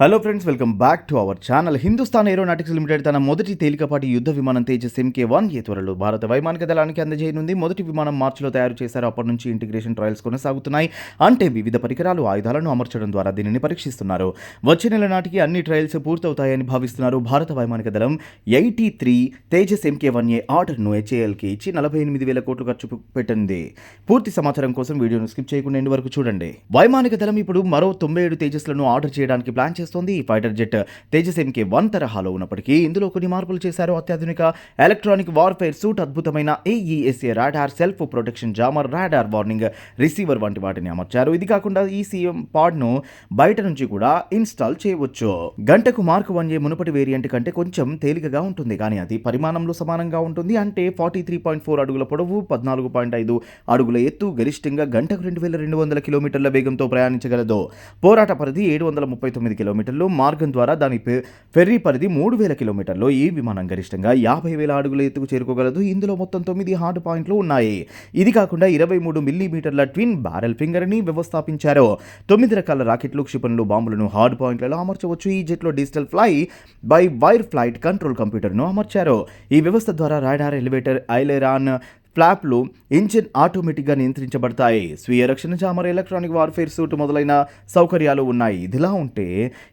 Hello friends welcome back to our channel Hindustan Aeronautics Limited తన మొదటి తేలికపాటి యుద్ధ విమానం తేజస్ ఎంకే వన్ ఏ త్వరలో భారత వైమానిక దళానికి అందజేయనుంది. మొదటి విమానం మార్చిలో తయారు చేశారు. అప్పటి నుంచి ఇంటిగ్రేషన్ ట్రయల్స్ కొనసాగుతున్నాయి. అంటే వివిధ పరికరాలు ఆయుధాలను అమర్చడం ద్వారా దీనిని పరీక్షిస్తున్నారు. వచ్చే నెల నాటికి అన్ని ట్రయల్స్ పూర్తవుతాయని భావిస్తున్నారు భారత వైమానిక దళం. Eighty three Tejas M K one A ఆర్డర్ను హెచ్ఏఎల్కి ఇచ్చి నలభై ఎనిమిది వేల కోట్లు ఖర్చు పెట్టింది. పూర్తి సమాచారం కోసం వీడియోను స్కిప్ చేయకుండా ఎండ్ వరకు చూడండి. వైమానిక దళం ఇప్పుడు మరో తొంభై ఏడు తేజస్లను ఆర్డర్ చేయడానికి ప్లాన్ చేస్తుంది ఈ fighter jet Tejas MK one తరహాలో ఉన్నప్పటికీ ఇందులో కొన్ని మార్పులు చేశారు. అత్యాధునిక ఎలక్ట్రానిక్ వార్ఫేర్ సూట్ అద్భుతమైన A E S A radar self protection jammer radar warning receiver వంటి వాటిని అమర్చారు. ఇది కాకుండా ఈ సీఎం పాడ్ను బయట నుంచి కూడా ఇన్స్టాల్ చేయవచ్చు. గంటకు మార్క్ వన్ ఏ మునుపటి వేరియంట్ కంటే కొంచెం తేలికగా ఉంటుంది. కానీ అది పరిమాణంలో సమానంగా ఉంటుంది. అంటే ఫార్టీ త్రీ పాయింట్ ఫోర్ అడుగుల పొడవు పద్నాలుగు పాయింట్ ఐదు అడుగుల ఎత్తు గరిష్టంగా గంటకు రెండు వేల రెండు వందల కిలోమీటర్ల వేగంతో ప్రయాణించగలదు. పోరాట పరిధి ఏడు వందల ముప్పై తొమ్మిది కిలోమీటర్లు. మార్గం ద్వారా దాని ఫె- ఫెర్రీ పరిధి మూడు వేల కిలోమీటర్లు. ఈ విమానం గరిష్టంగా యాభై వేల అడుగుల ఎత్తుకు చేరుకోగలదు. ఇందులో మొత్తం తొమ్మిది హార్డ్ పాయింట్లు ఉన్నాయి. ఇది కాకుండా ఇరవై మూడు మిల్లీమీటర్ల ట్విన్ బ్యారెల్ ఫింగర్ని వ్యవస్థాపించారు. తొమ్మిది రకాల రాకెట్లు క్షిపణులు బాంబులను హార్డ్ పాయింట్లలో అమర్చవచ్చు. ఈ జెట్లో digital fly by wire flight control కంప్యూటర్ను అమర్చారు. ఈ వ్యవస్థ ద్వారా రాడార్ ఎలివేటర్ ఐలెరాన్ ఫ్లాప్లు ఇంజిన్ ఆటోమేటిక్గా నియంత్రించబడతాయి. స్వీయ రక్షణ చామర్ ఎలక్ట్రానిక్ వార్ఫేర్ సూట్ మొదలైన సౌకర్యాలు ఉన్నాయి. ఇదిలా ఉంటే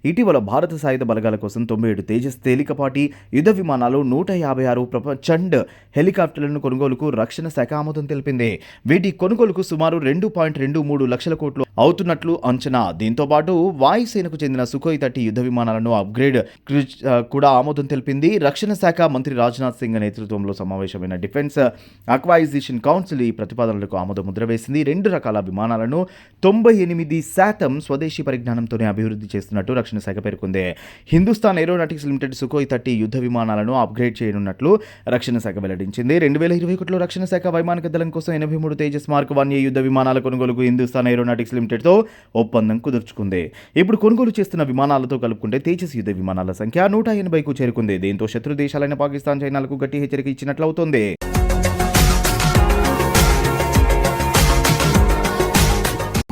ఇటీవల భారత సాయుధ బలగాల కోసం తొంభై ఏడు తేజస్ తేలికపాటి యుద్ధ విమానాలు నూట యాభై ఆరు ప్రపంచండ్ హెలికాప్టర్లను కొనుగోలుకు రక్షణ శాఖ ఆమోదం తెలిపింది. వీటి కొనుగోలుకు సుమారు రెండు పాయింట్ రెండు మూడు లక్షల కోట్లు అవుతున్నట్లు అంచనా. దీంతో పాటు వాయుసేనకు చెందిన సుఖోయ్ థర్టీ యుద్ధ విమానాలను అప్గ్రేడ్ కూడా ఆమోదం తెలిపింది. రక్షణ శాఖ మంత్రి రాజ్నాథ్ సింగ్ నేతృత్వంలో సమావేశమైన డిఫెన్స్ అక్వైజిషన్ కౌన్సిల్ ఈ ప్రతిపాదనలకు ఆమోద ముద్ర వేసింది. రెండు రకాల విమానాలను తొంభై ఎనిమిది శాతం స్వదేశీ పరిజ్ఞానంతోనే అభివృద్ధి చేస్తున్నట్టు రక్షణ శాఖ పేర్కొంది. Hindustan Aeronautics Limited Sukhoi thirty యుద్ధ విమానాలను అప్గ్రేడ్ చేయనున్నట్లు రక్షణ శాఖ వెల్లడించింది. రెండు వేల ఇరవై ఒకటిలో రక్షణ శాఖ వైమానిక దళం కోసం ఎనభై మూడు తేజస్ మార్క్ వన్ ఏ యుద్ధ విమానాల కొనుగోలుకు హిందుస్థాన్ ఏరోనాటిక్స్ లిమిటెడ్తో ఒప్పందం కుదుర్చుకుంది. ఇప్పుడు కొనుగోలు చేస్తున్న విమానాలతో కలుపుకుంటే తేజస్ యుద్ధ విమానాల సంఖ్య నూట ఎనభైకు చేరుకుంది. దీంతో శత్రు దేశాలైన పాకిస్తాన్ చైనాలకు గట్టి హెచ్చరిక ఇచ్చినట్లు అవుతోంది